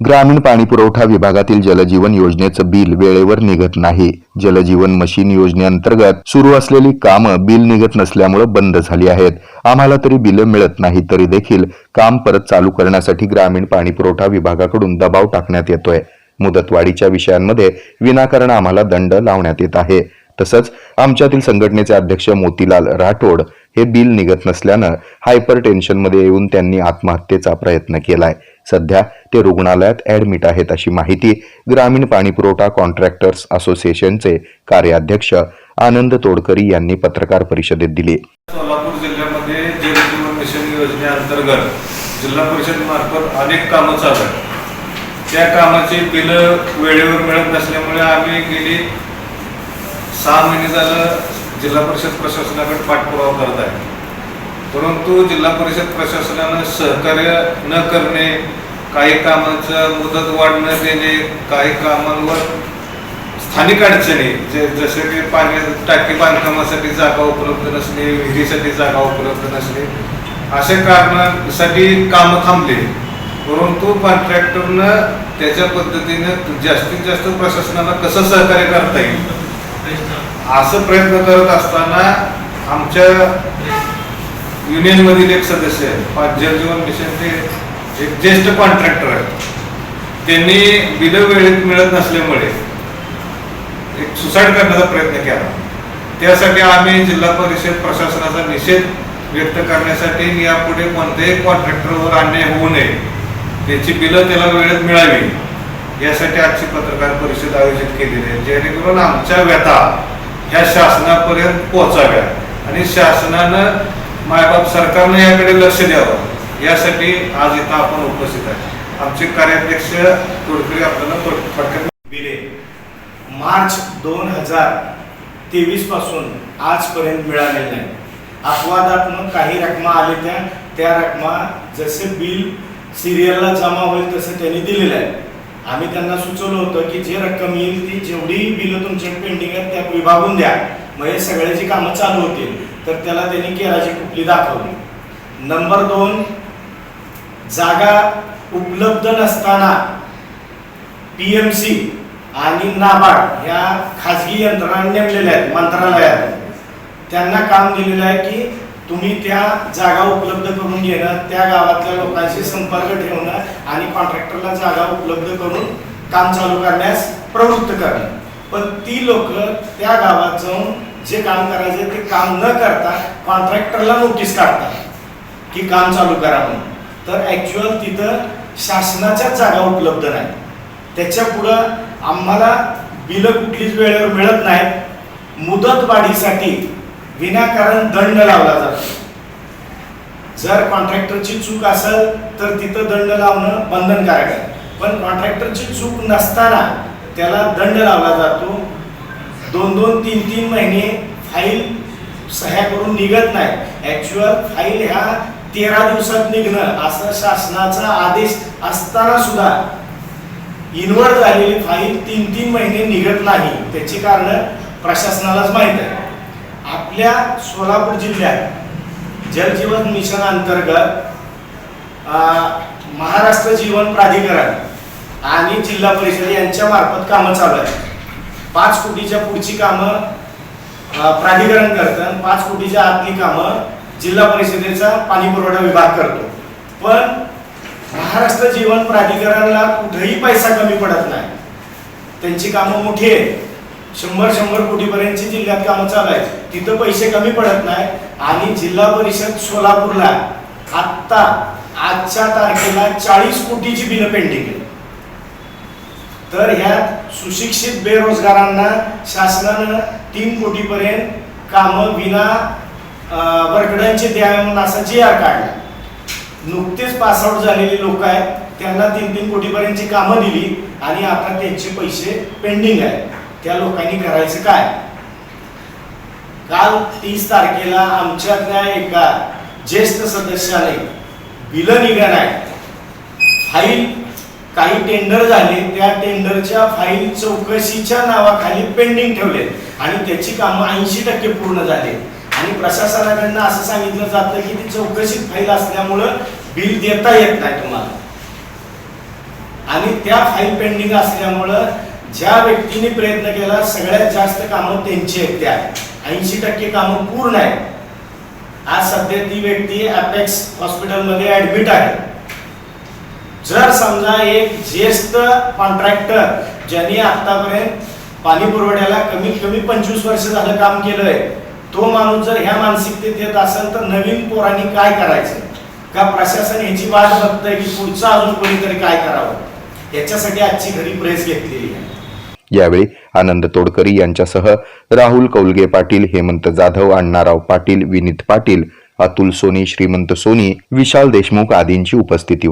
ग्रामीण पाणी पुरवठा विभागातील जलजीवन योजनेचं बिल वेळेवर निघत नाही. जलजीवन मशीन योजनेअंतर्गत सुरू असलेली कामं बिल निघत नसल्यामुळे बंद झाली आहेत. आम्हाला तरी बिलं मिळत नाही तरी देखील काम परत चालू करण्यासाठी ग्रामीण पाणी पुरवठा विभागाकडून दबाव टाकण्यात येतोय. मुदतवाढीच्या विषयांमध्ये विनाकारण आम्हाला दंड लावण्यात येत आहे. तसंच आमच्यातील संघटनेचे अध्यक्ष मोतीलाल राठोड हे बिल निघत नसल्यानं हायपर टेन्शनमध्ये येऊन त्यांनी आत्महत्येचा प्रयत्न केलाय. सध्या ते रुग्णालयात ऍडमिट आहेत अशी माहिती ग्रामीण पाणीपुरवठा कॉन्ट्रॅक्टर्स असोसिएशनचे कार्याध्यक्ष आनंद तोडकरी यांनी पत्रकार परिषदेत दिली. सोलापूर जिल्ह्यामध्ये जल मिशन योजनेअंतर्गत जिल्हा परिषद मार्फत अनेक कामं चालू आहेत. त्या कामाची बिलं वेळेवर मिळत नसल्यामुळे आम्ही गेली सहा महिने झालं जिल्हा परिषद प्रशासनाकडे पाठपुरावा करत आहे. परंतु जिल्हा परिषद प्रशासनानं सहकार्य न करणे काही कामाचं मुदत वाढ न देणे काही कामांवर स्थानिक अडचणी जे जसे की पाणी टाकी बांधकामासाठी जागा उपलब्ध नसणे विहिरीसाठी जागा उपलब्ध नसणे अशा कारणासाठी कामं थांबले. परंतु कॉन्ट्रॅक्टरनं त्याच्या पद्धतीनं जास्तीत जास्त प्रशासनाला कसं सहकार्य करता येईल? असं प्रयत्न करत असताना आमच्या युनियनमधील एक सदस्य आहे जलजीवन मिशनचे एक ज्येष्ठ कॉन्ट्रॅक्टर आहेत त्यांनी बिलं वेळेत मिळत नसल्यामुळे एक सुसाईड करण्याचा प्रयत्न केला. त्यासाठी आम्ही जिल्हा परिषद प्रशासनाचा निषेध व्यक्त करण्यासाठी यापुढे कोणत्याही कॉन्ट्रॅक्टरवर अन्याय होऊ नये त्याची बिलं त्याला वेळेत मिळावी यासाठी आजची पत्रकार परिषद आयोजित केलेली आहे. जेणेकरून आमच्या व्यथा ह्या शासनापर्यंत पोहोचाव्या आणि शासनानं मायबाप सरकारनं याकडे लक्ष द्यावं. यासाठी आज इथं आपण उपस्थित आहे. आमचे कार्याध्यक्ष तोडकरी आपल्याला थोड- थोडक्यात बिले मार्च दोन हजार तेवीसपासून आजपर्यंत मिळालेलं नाही. अपवादात्मक काही रकमा आल्या त्या त्या रकमा जसे बिल सिरियलला जमा होईल तसं त्यांनी दिलेलं आहे. आम्ही त्यांना सुचवलं होतं की जे रक्कम येईल ती जेवढी बिलं तुमच्या पेंडिंग आहेत त्या विभागून द्या. मग हे सगळ्याची कामं चालू होतील तर त्याला त्यांनी केराची कुपली दाखवली. नंबर दोन जागा उपलब्ध नसताना पी एम सी आणि नाबार्ड या खाजगी यंत्रणा नेमलेल्या आहेत मंत्रालयात. त्यांना काम दिलेलं आहे की तुम्ही त्या जागा उपलब्ध करून घेणं त्या गावातल्या लोकांशी संपर्क ठेवणं आणि कॉन्ट्रॅक्टरला जागा उपलब्ध करून काम चालू करण्यास प्रवृत्त करणं. पण ती लोक त्या गावात जाऊन जे काम करायचे ते काम न करता कॉन्ट्रॅक्टरला नोटीस काढतात की काम चालू करा म्हणून. तर ॲक्च्युअल तिथं शासनाच्याच जागा उपलब्ध नाही. त्याच्या पुढं आम्हाला बिलं कुठलीच वेळेवर मिळत नाहीत मुदतवाढीसाठी विनाकारण दंड लावला जातो. जर कॉन्ट्रॅक्टरची चूक असेल तर तिथं दंड लावणं बंधनकारक आहे. पण कॉन्ट्रॅक्टरची चूक नसताना त्याला दंड लावला जातो. दोन दोन तीन तीन महिने फाईल सह्या करून निघत नाही. ॲक्च्युअल फाईल ह्या तेरा दिवसात निघणं असं शासनाचा आदेश असताना सुद्धा इन्व्हर्ट झालेली फाईल तीन तीन महिने निघत नाही. त्याची कारण प्रशासनालाच माहीत आहे आपल्या सोलापूर जिल्ह्यात जलजीवन मिशन अंतर्गत महाराष्ट्र जीवन प्राधिकरण आणि जिल्हा परिषद यांच्या मार्फत कामं चालू आहेत. पाच कोटीच्या पुढची कामं प्राधिकरण करतं आणि पाच कोटीच्या आतली कामं जिल्हा परिषदेचा पाणी पुरवठा विभाग करतो. पण महाराष्ट्र जीवन प्राधिकरणला कुठेही पैसा कमी पडत नाही. त्यांची कामं मोठी आहेत. शंभर शंभर कोटीपर्यंतची जिल्ह्यात कामं चालू आहेत. तिथं पैसे कमी पडत नाही आणि जिल्हा परिषद सोलापूरला आत्ता आजच्या तारखेला चाळीस कोटीची बिलं पेंडिंग आहे तर ह्यात सुशिक्षित बेरोजगारांना शासनानं तीन कोटीपर्यंत कामं विना अं, वर्गड्यांचे द्यावे म्हणून असा जी आर काढला नुकतेच पासआउट झालेले लोक आहेत त्यांना तीन तीन कोटीपर्यंतची कामं दिली आणि आता त्यांचे पैसे पेंडिंग आहेत. त्या लोकांनी करायचं काय? काल तीस तारखेला आमच्यातल्या एका ज्येष्ठ सदस्याने बिलं निघा फाईल काही टेंडर झाले त्या टेंडरच्या फाईल चौकशीच्या नावाखाली पेंडिंग ठेवले आणि त्याची कामं ऐंशी टक्के पूर्ण झाले आणि प्रशासनाकडनं असं सांगितलं जातं की ती चौकशीत फाईल असल्यामुळं बिल देता येत नाही तुम्हाला. आणि त्या फाईल पेंडिंग असल्यामुळं ज्या व्यक्तीने प्रयत्न केला सगळ्यात जास्त कामं त्यांची आहेत त्या. ऐंशी टक्के कामं पूर्ण आहेत. आज सध्या ती व्यक्ती अपेक्स हॉस्पिटलमध्ये ऍडमिट आहे. जर समजा एक ज्येष्ठ कॉन्ट्रॅक्टर ज्यांनी आतापर्यंत पाणी पुरवठ्याला कमीत कमी पंचवीस वर्ष झालं काम केलंय तो माणूस जर ह्या मानसिकतेत येत असेल तर नवीन पोरांनी काय करायचं? का प्रशासन याची वाट बघतंय की पुढचा अजून कोणीतरी काय करावं? याच्यासाठी आजची घरी प्रेस घेतलेली आहे. यावेळी आनंद तोडकरी यांच्यासह राहुल कौलगे पाटील हेमंत जाधव अण्णाराव पाटील विनीत पाटील अतुल सोनी श्रीमंत सोनी विशाल देशमुख आदींची उपस्थिती